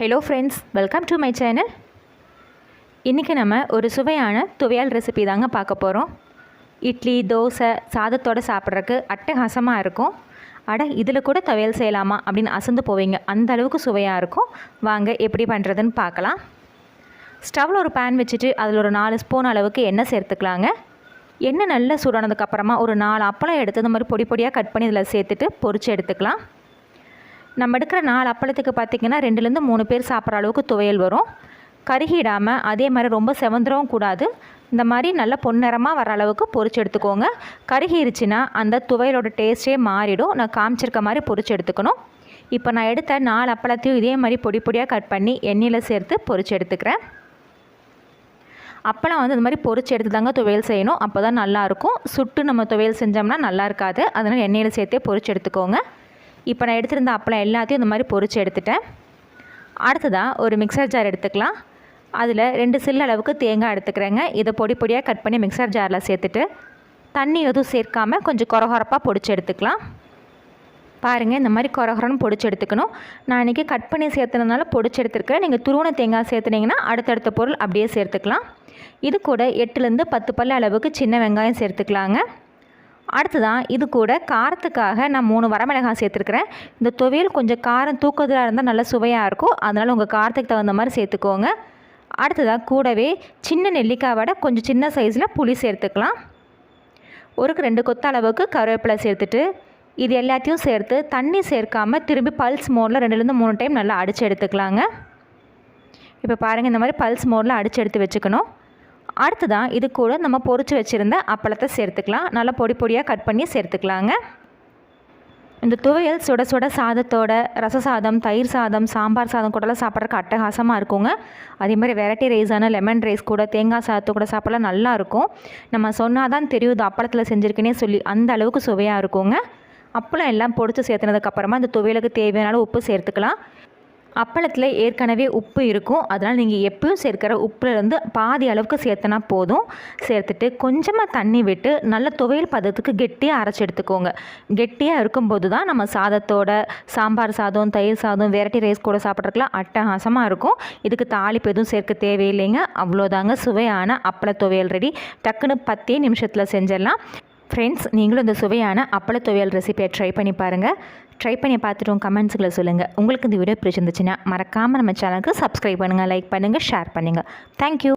Hello friends welcome to my channel இன்றைக்கி நம்ம ஒரு சுவையான துவையல் ரெசிபி தாங்க பார்க்க போகிறோம் இட்லி தோசை சாதத்தோடு சாப்பிட்றதுக்கு அட்டகாசமாக இருக்கும். அட இதில் கூட துவையல் செய்யலாமா அப்படின்னு அசந்து போவீங்க. அந்த அளவுக்கு சுவையாக இருக்கும். வாங்க எப்படி பண்ணுறதுன்னு பார்க்கலாம். ஸ்டவ்வில் ஒரு பேன் வச்சுட்டு அதில் ஒரு நாலு ஸ்பூன் அளவுக்கு எண்ணெய் சேர்த்துக்கலாங்க. எண்ணெய் நல்லா சூடானதுக்கப்புறமா ஒரு நாலு அப்பளம் எடுத்து இந்த மாதிரி பொடி பொடியாக கட் பண்ணி இதில் சேர்த்துட்டு பொறிச்சு எடுத்துக்கலாம். நம்ம எடுக்கிற நாலு அப்பளத்துக்கு பார்த்திங்கன்னா ரெண்டுலேருந்து மூணு பேர் சாப்பிட்ற அளவுக்கு துவையல் வரும். கருகிடாமல் அதே மாதிரி ரொம்ப செவந்துடவும் கூடாது. இந்த மாதிரி நல்ல பொன்னிறமாக வர அளவுக்கு பொரிச்சு எடுத்துக்கோங்க. கருகிருச்சுன்னா அந்த துவையலோட டேஸ்ட்டே மாறிடும். நான் காமிச்சிருக்க மாதிரி பொறிச்சு எடுத்துக்கணும். இப்போ நான் எடுத்த நாலு அப்பளத்தையும் இதே மாதிரி பொடி பொடியாக கட் பண்ணி எண்ணெயில் சேர்த்து பொறிச்சு எடுத்துக்கிறேன். அப்பளம் வந்து இந்த மாதிரி பொரிச்சு எடுத்து தாங்க துவையல் செய்யணும். அப்போ தான் நல்லாயிருக்கும் சுட்டு நம்ம துவையல் செஞ்சோம்னா நல்லா இருக்காது. அதனால் எண்ணெயில் சேர்த்தே பொரிச்சு எடுத்துக்கோங்க. இப்போ நான் எடுத்திருந்த அப்பளம் எல்லாத்தையும் இந்த மாதிரி பொரிச்சு எடுத்துட்டேன். அடுத்ததாக ஒரு மிக்சர் ஜார் எடுத்துக்கலாம். அதில் ரெண்டு சில்லு அளவுக்கு தேங்காய் எடுத்துக்கிறேங்க. இதை பொடி பொடியாக கட் பண்ணி மிக்சர் ஜாரில் சேர்த்துட்டு தண்ணி எதுவும் சேர்க்காமல் கொஞ்சம் கொரகொரப்பாக பொடிச்சு எடுத்துக்கலாம். பாருங்கள் இந்த மாதிரி கொரகொரன்னு பொடிச்சு எடுத்துக்கணும். நான் இன்றைக்கி கட் பண்ணி சேர்த்துனதுனால பொடிச்சு எடுத்துருக்கேன். நீங்கள் துருவன தேங்காய் சேர்த்துனீங்கன்னா அடுத்தடுத்த பொருள் அப்படியே சேர்த்துக்கலாம். இது கூட எட்டுலேருந்து பத்து பல்லு அளவுக்கு சின்ன வெங்காயம் சேர்த்துக்கலாங்க. அடுத்ததான் இது கூட காரத்துக்காக நான் மூணு வரமிளகாய் சேர்த்துருக்குறேன். இந்த துவையல் கொஞ்சம் காரம் தூக்கத்தில் இருந்தால் நல்லா சுவையாக இருக்கும். அதனால் உங்கள் காரத்துக்கு தகுந்த மாதிரி சேர்த்துக்கோங்க. அடுத்ததாக கூடவே சின்ன நெல்லிக்காய் வடை கொஞ்சம் சின்ன சைஸில் புளி சேர்த்துக்கலாம். ஒருக்கு ரெண்டு கொத்த அளவுக்கு கருவேப்பிலை சேர்த்துட்டு இது எல்லாத்தையும் சேர்த்து தண்ணி சேர்க்காமல் திரும்பி பல்ஸ் மோடில் ரெண்டுலேருந்து மூணு டைம் நல்லா அடித்து எடுத்துக்கலாங்க. இப்போ பாருங்கள் இந்த மாதிரி பல்ஸ் மோடில் அடித்து எடுத்து வச்சுக்கணும். அடுத்ததான் இது கூட நம்ம பொறிச்சு வச்சுருந்த அப்பளத்தை சேர்த்துக்கலாம். நல்லா பொடி பொடியாக கட் பண்ணி சேர்த்துக்கலாங்க. இந்த துவையல் சுட சுட சாதத்தோட ரச சாதம் தயிர் சாதம் சாம்பார் சாதம் கூடலாம் சாப்பிட்றதுக்கு அட்டகாசமாக இருக்குங்க. அதே மாதிரி வெரைட்டி ரைஸான லெமன் ரைஸ் கூட தேங்காய் சாதத்து கூட சாப்பிடலாம் நல்லாயிருக்கும் நம்ம சொன்னால் தான் தெரியுது அப்பளத்தில் செஞ்சுருக்கேனே சொல்லி அந்த அளவுக்கு சுவையாக இருக்குங்க. அப்பளம் எல்லாம் பொடிச்சு சேர்த்துனதுக்கப்புறமா இந்த துவையலுக்கு தேவையான உப்பு சேர்த்துக்கலாம். அப்பளத்தில் ஏற்கனவே உப்பு இருக்கும். அதனால் நீங்கள் எப்பயும் சேர்க்கிற உப்புலேருந்து பாதி அளவுக்கு சேர்த்தனா போதும். சேர்த்துட்டு கொஞ்சமாக தண்ணி விட்டு நல்ல துவையல் பதத்துக்கு கெட்டியாக அரைச்சி எடுத்துக்கோங்க. கெட்டியாக இருக்கும்போது தான் நம்ம சாதத்தோட சாம்பார் சாதம் தயிர் சாதம் வெரைட்டி ரைஸ் கூட சாப்பிட்றதுக்குலாம் அட்டகாசமாக இருக்கும். இதுக்கு தாளிப்பு எதுவும் சேர்க்க தேவையில்லைங்க. அவ்வளோதாங்க சுவையான அப்பள துவையல் ரெடி. டக்குன்னு பத்தே நிமிஷத்தில் செஞ்சிடலாம். ஃப்ரெண்ட்ஸ் நீங்களும் இந்த சுவையான அப்பள துவையல் ரெசிபியை ட்ரை பண்ணி பாருங்கள் ட்ரை பண்ணி பார்த்துட்டு உங்கள் கமெண்ட்ஸுகளை சொல்லுங்கள் உங்களுக்கு இந்த வீடியோ பிடிச்சிருந்துச்சுன்னா மறக்காமல் நம்ம சேனலுக்கு சப்ஸ்கிரைப் பண்ணுங்கள் லைக் பண்ணுங்கள் ஷேர் பண்ணுங்கள் தேங்க்யூ